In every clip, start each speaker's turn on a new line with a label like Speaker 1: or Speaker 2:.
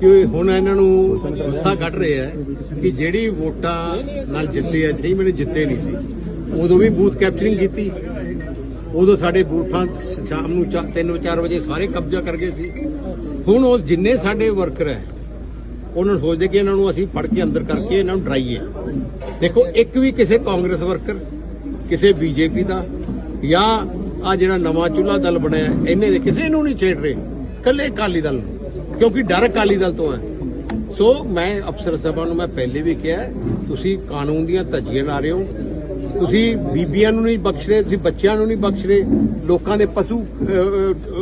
Speaker 1: ਕਿ ਹੁਣ ਇਹਨਾਂ ਨੂੰ ਗੁੱਸਾ ਕੱਢ ਰਿਹਾ ਆ ਕਿ ਜਿਹੜੀ ਵੋਟਾਂ ਨਾਲ ਜਿੱਤੇ ਆ ਛੇ ਮੈਨੂੰ ਜਿੱਤੇ ਨਹੀਂ ਸੀ, ਉਦੋਂ ਵੀ ਬੂਥ ਕੈਪਚਰਿੰਗ ਕੀਤੀ। ਉਦੋਂ ਸਾਡੇ ਬੂਥਾਂ ਸ਼ਾਮ ਨੂੰ 3-4 ਵਜੇ ਸਾਰੇ ਕਬਜ਼ਾ ਕਰ ਗਏ ਸੀ। ਹੁਣ ਉਹ ਜਿੰਨੇ ਸਾਡੇ ਵਰਕਰ ਹੈ, ਉਹਨਾਂ ਨੂੰ ਸੋਚਦੇ ਕਿ ਇਹਨਾਂ ਨੂੰ ਅਸੀਂ ਫੜ ਕੇ ਅੰਦਰ ਕਰਕੇ ਇਹਨਾਂ ਨੂੰ ਡਰਾਈਏ। ਦੇਖੋ, ਇੱਕ ਵੀ ਕਿਸੇ ਕਾਂਗਰਸ ਵਰਕਰ, ਕਿਸੇ ਬੀਜੇਪੀ ਦਾ ਜਾਂ ਆ ਜਿਹੜਾ ਨਵਾਂ ਚੁੱਲਾ ਦਲ ਬਣਿਆ, ਇਹਨੇ ਦੇ ਕਿਸੇ ਨੂੰ ਨਹੀਂ ਛੇੜ ਰਹੇ। ਕੱਲੇ ਅਕਾਲੀ ਦਲ ਨੂੰ। ਕਿਉਂਕਿ ਡਰ ਅਕਾਲੀ ਦਲ ਤੋਂ ਹੈ। ਸੋ ਮੈਂ ਅਫਸਰ ਸਾਹਿਬਾਨ ਨੂੰ ਮੈਂ ਪਹਿਲੇ ਵੀ ਕਿਹਾ ਤੁਸੀਂ ਕਾਨੂੰਨ ਦੀਆਂ ਧੱਜੀਆਂ ਲਾ ਰਹੇ। ਹੋ ਤੁਸੀਂ ਬੀਬੀਆਂ ਨੂੰ ਨਹੀਂ ਬਖਸ਼ ਰਹੇ ਤੁਸੀਂ ਬੱਚਿਆਂ ਨੂੰ ਨਹੀਂ ਬਖਸ਼ ਰਹੇ। ਲੋਕਾਂ ਦੇ ਪਸ਼ੂ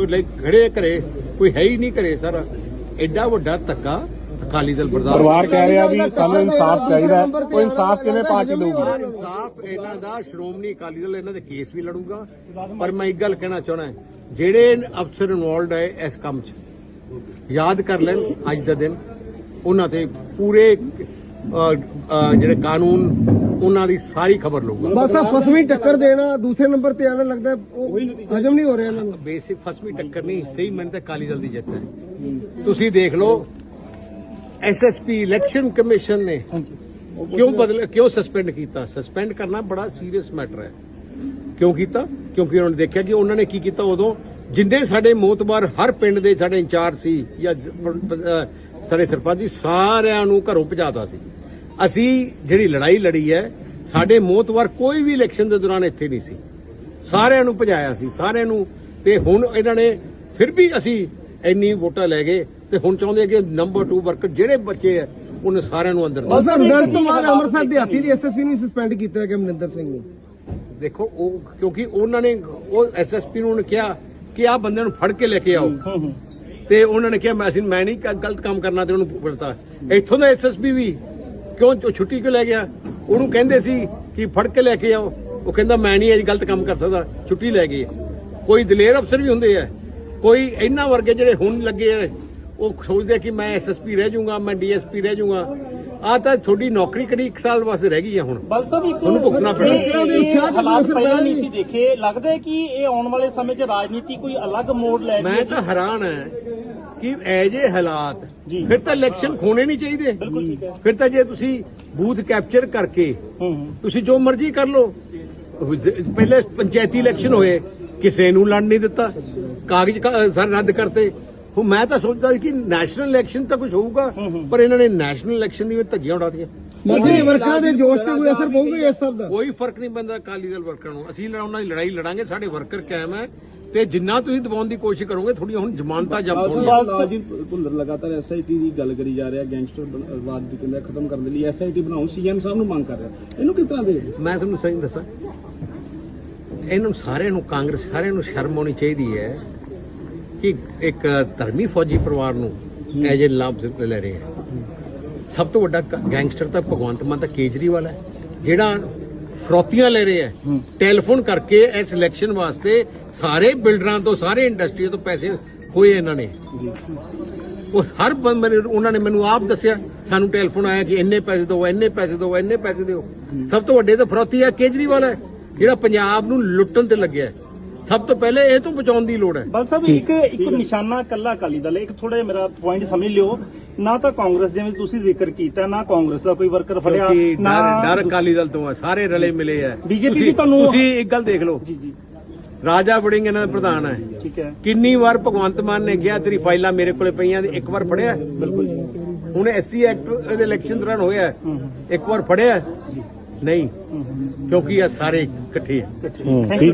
Speaker 1: ਲਈ ਖੜੇ ਘਰੇ ਕੋਈ ਹੈ ਹੀ ਨਹੀਂ ਘਰੇ ਸਾਰਾ। ਐਡਾ ਵੱਡਾ ਧੱਕਾ ਅਕਾਲੀ ਦਲ ਬਰਦਾਸ਼ਤ
Speaker 2: ਪਰਿਵਾਰ ਕਹਿ ਰਿਹਾ ਵੀ ਸਾਨੂੰ ਇਨਸਾਫ ਚਾਹੀਦਾ। ਉਹ ਇਨਸਾਫ ਕਿਵੇਂ ਪਾਰਟੀ
Speaker 1: ਹਾਂ
Speaker 2: ਲਊਗੀ
Speaker 1: ਇਨਸਾਫ ਇਹਨਾਂ ਦਾ ਸ਼੍ਰੋਮਣੀ ਅਕਾਲੀ ਦਲ ਇਹਨਾਂ ਦੇ ਕੇਸ ਵੀ ਲੜੂਗਾ। ਪਰ ਮੈਂ ਇੱਕ ਗੱਲ ਕਹਿਣਾ ਚਾਹਣਾ ਜਿਹੜੇ ਅਫਸਰ ਇਨਵੋਲਡ ਹੈ ਇਸ ਕੰਮ 'ਚ ਯਾਦ ਕਰ ਲੈਣ ਅੱਜ ਦਾ ਦਿਨ। ਉਹਨਾਂ ਤੇ ਪੂਰੇ ਜਿਹੜੇ ਕਾਨੂੰਨ ਉਹਨਾਂ ਦੀ ਸਾਰੀ ਖਬਰ ਲਊਗਾ।
Speaker 3: ਬਸ ਆ ਫਸਵੀਂ ਟੱਕਰ ਦੇਣਾ ਦੂਸਰੇ ਨੰਬਰ ਤੇ ਆਣਾ ਲੱਗਦਾ ਹੈ, ਉਹ ਹਜਮ ਨਹੀਂ ਹੋ ਰਿਹਾ ਇਹਨਾਂ ਨੂੰ।
Speaker 1: ਬੇਸਿਕ ਫਸਵੀਂ ਟੱਕਰ ਨਹੀਂ ਸਹੀ ਮੈਨੂੰ ਤਾਂ ਅਕਾਲੀ ਦਲ ਦੀ ਜਿੱਤ ਹੈ। ਤੁਸੀਂ ਦੇਖ ਲਓ ਐਸਐਸਪੀ ਇਲੈਕਸ਼ਨ ਕਮਿਸ਼ਨ ਨੇ ਕਿਉਂ ਬਦਲ ਕਿਉਂ ਸਸਪੈਂਡ ਕੀਤਾ? ਸਸਪੈਂਡ ਕਰਨਾ ਬੜਾ ਸੀਰੀਅਸ ਮੈਟਰ ਹੈ। ਕਿਉਂ ਕੀਤਾ? ਕਿਉਂਕਿ ਉਹਨਾਂ ਨੇ ਦੇਖਿਆ ਕਿ ਉਹਨਾਂ ਨੇ ਕੀ ਕੀਤਾ ਉਦੋਂ? ਜਿੰਨੇ ਸਾਡੇ ਮੋਤਬਾਰ ਹਰ ਪਿੰਡ ਦੇ ਸਾਡੇ ਇੰਚਾਰਜ ਸੀ ਜਾਂ ਸਾਡੇ ਸਰਪੰਚ ਜੀ ਸਾਰਿਆਂ ਨੂੰ ਘਰੋਂ ਭਜਾਤਾ ਸੀ। ਅਸੀਂ ਜਿਹੜੀ ਲੜਾਈ ਲੜੀ ਹੈ ਸਾਡੇ ਮੋਤਬਾਰ ਕੋਈ ਵੀ ਇਲੈਕਸ਼ਨ ਦੇ ਦੌਰਾਨ ਇੱਥੇ ਨਹੀਂ ਸੀ। ਸਾਰਿਆਂ ਨੂੰ ਭਜਾਇਆ ਸੀ ਸਾਰਿਆਂ ਨੂੰ। ਤੇ ਹੁਣ ਇਹਨਾਂ ਨੇ ਫਿਰ ਵੀ ਅਸੀਂ ਇੰਨੀ ਵੋਟਾਂ ਲੈ ਗਏ ਤੇ ਹੁਣ ਚਾਹੁੰਦੇ ਕਿ ਨੰਬਰ 2 ਵਰਕਰ ਜਿਹੜੇ ਬੱਚੇ ਆ ਉਹਨੇ ਸਾਰਿਆਂ ਨੂੰ ਅੰਦਰ
Speaker 3: ਬਸ ਰਿਜ਼ਲਟ ਤੋਂ ਬਾਅਦ ਅੰਮ੍ਰਿਤਸਰ ਦਿਹਾਤੀ ਦੀ ਐਸਐਸਪੀ ਨੂੰ ਸਸਪੈਂਡ ਕੀਤਾ ਗਿਆ ਮਨਿੰਦਰ ਸਿੰਘ ਨੂੰ।
Speaker 1: ਦੇਖੋ ਉਹ ਕਿਉਂਕਿ ਉਹਨਾਂ ਨੇ ਉਹ ਐਸਐਸਪੀ ਨੂੰ ਉਹਨੇ ਕਿਹਾ ਕਿ ਆ ਬੰਦੇ ਨੂੰ ਫੜ ਕੇ ਲੈ ਕੇ ਆਓ। ਤੇ ਉਹਨਾਂ ਨੇ ਕਿਹਾ ਮੈਂ ਅਸੀਂ ਮੈਂ ਨਹੀਂ ਗਲਤ ਕੰਮ ਕਰਨਾ ਤੇ ਉਹਨੂੰ ਪੜਤਾ ਇੱਥੋਂ ਦਾ ਐਸਐਸਪੀ ਵੀ ਕਿਉਂ ਛੁੱਟੀ ਕਿਉਂ ਲੈ ਗਿਆ? ਉਹਨੂੰ ਕਹਿੰਦੇ ਸੀ ਕਿ ਫੜ ਕੇ ਲੈ ਕੇ ਆਓ। ਉਹ ਕਹਿੰਦਾ ਮੈਂ ਨਹੀਂ ਇਹ ਗਲਤ ਕੰਮ ਕਰ ਸਕਦਾ ਛੁੱਟੀ ਲੈ ਗਈ। ਕੋਈ ਦਲੇਰ ਅਫਸਰ ਵੀ ਹੁੰਦੇ ਆ। ਕੋਈ ਇਹਨਾਂ ਵਰਗੇ ਜਿਹੜੇ ਹੁਣ ਲੱਗੇ ਉਹ ਸੋਚਦੇ ਕਿ ਮੈਂ ਐਸਐਸਪੀ ਰਹਿ ਜਾਊਂਗਾ ਮੈਂ ਡੀਐਸਪੀ ਰਹਿ ਜਾਊਂਗਾ। ਆ ਤਾਂ ਤੁਹਾਡੀ ਨੌਕਰੀ ਕਿਹੜੀ 1 ਸਾਲ ਵਾਸਤੇ ਰਹਿ ਗਈ ਆ ਹੁਣ?
Speaker 4: ਬਲ ਸਾਹਿਬ ਇੱਕ
Speaker 1: ਉਹਨੂੰ ਭੁਗਤਣਾ ਪੈਣਾ।
Speaker 4: ਹਾਲਾਤ ਪਹਿਲਾਂ ਨਹੀਂ। ਸੀ ਦੇਖੇ। ਲੱਗਦਾ ਹੈ ਕਿ ਇਹ ਆਉਣ ਵਾਲੇ ਸਮੇਂ 'ਚ ਰਾਜਨੀਤੀ ਕੋਈ ਅਲੱਗ ਮੋੜ ਲੈ ਰਹੀ
Speaker 1: ਮੈਂ
Speaker 4: ਹੈ
Speaker 1: ਤਾਂ ਹੈਰਾਨ ਹੈ ਕਿ ਐ ਜੇ ਹਾਲਾਤ
Speaker 4: ਜੀ।
Speaker 1: ਫਿਰ ਤਾਂ ਇਲੈਕਸ਼ਨ ਖੋਣੇ ਨਹੀਂ ਚਾਹੀਦੇ।
Speaker 4: ਬਿਲਕੁਲ ਠੀਕ ਹੈ।
Speaker 1: ਫਿਰ ਤਾਂ ਜੇ ਤੁਸੀਂ ਬੂਥ ਕੈਪਚਰ ਕਰਕੇ
Speaker 4: ਹੂੰ ਹੂੰ।
Speaker 1: ਤੁਸੀਂ ਜੋ ਮਰਜ਼ੀ ਕਰ ਲਓ। ਪਹਿਲੇ ਪੰਚਾਇਤੀ ਇਲੈਕਸ਼ਨ ਹੋਏ ਕਿਸੇ ਨੂੰ ਲੜ ਨਹੀਂ ਦਿੱਤਾ। ਕਾਗਜ਼ ਕ- ਸਰ ਰੱਦ ਕਰਤੇ। ਹੁਣ ਮੈਂ ਤਾਂ ਸੋਚਦਾ ਸੀ ਕਿ ਨੈਸ਼ਨਲ ਇਲੈਕਸ਼ਨ ਤਾਂ ਕੁਝ ਹੋਊਗਾ ਪਰ ਇਹਨਾਂ ਨੇ ਨੈਸ਼ਨਲ ਇਲੈਕਸ਼ਨ ਦੀ ਵੀ ਧੱਜੀਆਂ ਉਡਾਤੀਆਂ।
Speaker 3: ਮਾਝੇ ਦੇ ਵਰਕਰਾਂ ਦੇ ਜੋਸ਼ ਤੇ ਕੋਈ ਅਸਰ ਪਊਗਾ ਇਸ ਸਭ ਦਾ?
Speaker 1: ਕੋਈ ਫ਼ਰਕ ਨਹੀਂ ਪੈਂਦਾ ਅਕਾਲੀ ਦਲ ਵਰਕਰਾਂ ਨੂੰ। ਅਸੀਂ ਉਹਨਾਂ ਦੀ ਲੜਾਈ ਲੜਾਂਗੇ ਸਾਡੇ ਵਰਕਰ ਕਾਇਮ ਹੈ। ਤੇ ਜਿੰਨਾ ਤੁਸੀਂ ਦਬਾਉਣ ਦੀ ਕੋਸ਼ਿਸ਼ ਕਰੋਗੇ ਥੋੜੀਆਂ ਹੁਣ ਜ਼ਮਾਨਤਾਂ ਜ਼ਬਤ ਹੋਣਗੀਆਂ।
Speaker 5: ਲਾਲਜੀਤ ਭੁੱਲਰ ਲਗਾਤਾਰ ਐਸਆਈਟੀ ਦੀ ਗੱਲ ਕਰੀ ਜਾ ਰਿਹਾ ਗੈਂਗਸਟਰਵਾਦ ਦੀ ਕਹਿੰਦਾ ਖਤਮ ਕਰਨ ਦੇ ਲਈ ਐਸਆਈਟੀ ਬਣਾਉ ਸੀਐਮ ਸਾਹਿਬ ਨੂੰ ਮੰਗ ਕਰ ਰਿਹਾ। ਇਹਨੂੰ ਕਿਸ ਤਰ੍ਹਾਂ ਦੇ
Speaker 1: ਮੈਂ ਤੁਹਾਨੂੰ ਸਹੀ ਦੱਸਾਂ। ਇਹਨੂੰ ਸਾਰਿਆਂ ਨੂੰ ਕਾਂਗਰਸ ਸਾਰਿਆਂ ਨੂੰ ਸ਼ਰਮ ਆਉਣੀ ਚਾਹੀਦੀ ਹੈ ਕਿ ਇੱਕ ਧਰਮੀ ਫੌਜੀ ਪਰਿਵਾਰ ਨੂੰ ਐਜ ਏ ਲਾਭ ਲੈ ਰਹੇ ਹੈ ਸਭ ਤੋਂ ਵੱਡਾ ਗੈਂਗਸਟਰ ਤਾਂ ਭਗਵੰਤ ਮਾਨ ਤਾਂ ਕੇਜਰੀਵਾਲ ਹੈ ਜਿਹੜਾ ਫਰੋਤੀਆਂ ਲੈ ਰਿਹਾ ਹੈ। ਟੈਲੀਫੋਨ ਕਰਕੇ ਇਸ ਇਲੈਕਸ਼ਨ ਵਾਸਤੇ ਸਾਰੇ ਬਿਲਡਰਾਂ ਤੋਂ ਸਾਰੇ ਇੰਡਸਟਰੀ ਤੋਂ ਪੈਸੇ ਹੋਏ ਇਹਨਾਂ ਨੇ। ਉਹ ਹਰ ਬੰਦੇ ਨੇ ਉਹਨਾਂ ਨੇ ਮੈਨੂੰ ਆਪ ਦੱਸਿਆ ਸਾਨੂੰ ਟੈਲੀਫੋਨ ਆਇਆ ਕਿ ਇੰਨੇ ਪੈਸੇ ਦਿਓ ਇੰਨੇ ਪੈਸੇ ਦਿਓ ਇੰਨੇ ਪੈਸੇ ਦਿਓ। ਸਭ ਤੋਂ ਵੱਡੇ ਤਾਂ ਫਰੋਤੀ ਹੈ ਕੇਜਰੀਵਾਲ ਹੈ ਜਿਹੜਾ ਪੰਜਾਬ ਨੂੰ ਲੁੱਟਣ ਤੇ ਲੱਗਿਆ। ਸਭ ਤੋਂ ਪਹਿਲੇ ਇਹ ਤੋਂ ਬਚਾਉਣ ਦੀ ਲੋੜ ਹੈ।
Speaker 4: ਬਲ ਸਾਹਿਬ ਇੱਕ ਇੱਕ ਨਿਸ਼ਾਨਾ ਕੱਲਾ ਅਕਾਲੀ ਦਲ ਹੈ। ਇੱਕ ਥੋੜਾ ਜਿਹਾ ਮੇਰਾ ਪੁਆਇੰਟ ਸਮਝ ਲਿਓ। ਨਾ ਤਾਂ ਕਾਂਗਰਸ ਜਿਵੇਂ ਤੁਸੀਂ ਜ਼ਿਕਰ ਕੀਤਾ ਨਾ ਕਾਂਗਰਸ ਦਾ ਕੋਈ ਵਰਕਰ ਫੜਿਆ
Speaker 1: ਕਿਉਂਕਿ
Speaker 4: ਨਾ
Speaker 1: ਡਰ ਡਰ ਅਕਾਲੀ ਦਲ ਤੋਂ ਹੈ। ਸਾਰੇ ਰਲੇ ਮਿਲੇ ਹੈ।
Speaker 4: BJP
Speaker 1: ਤੁਸੀਂ-
Speaker 4: ਵੀ ਤੁਹਾਨੂੰ-
Speaker 1: ਤੁਸੀਂ ਇੱਕ ਗੱਲ ਦੇਖ ਲਓ।
Speaker 4: ਜੀ ਜੀ।
Speaker 1: ਰਾਜਾ ਵੜਿੰਗ ਇਹਨਾਂ ਦਾ ਪ੍ਰਧਾਨ ਹੈ।
Speaker 4: ਠੀਕ ਹੈ।
Speaker 1: ਕਿੰਨੀ ਵਾਰ ਭਗਵੰਤ ਮਾਨ ਨੇ ਕਿਹਾ ਤੇਰੀ ਫਾਈਲਾਂ ਮੇਰੇ ਕੋਲੇ ਪਈਆਂ ਤੇ ਇੱਕ ਵਾਰ ਫੜਿਆ
Speaker 4: ਬਿਲਕੁਲ ਜੀ।
Speaker 1: ਹੁਣ ਐਸਸੀ ਐਕਟ ਦੇ ਇਲੈਕਸ਼ਨ ਦੌਰਾਨ ਹੋਇਆ ਹੈ। ਇੱਕ ਵਾਰ ਫੜਿਆ ਨਹੀਂ। ਕਿਉਂਕਿ ਇਹ ਸਾਰੇ ਇਕੱਠੇ ਹੈ।
Speaker 4: Thank you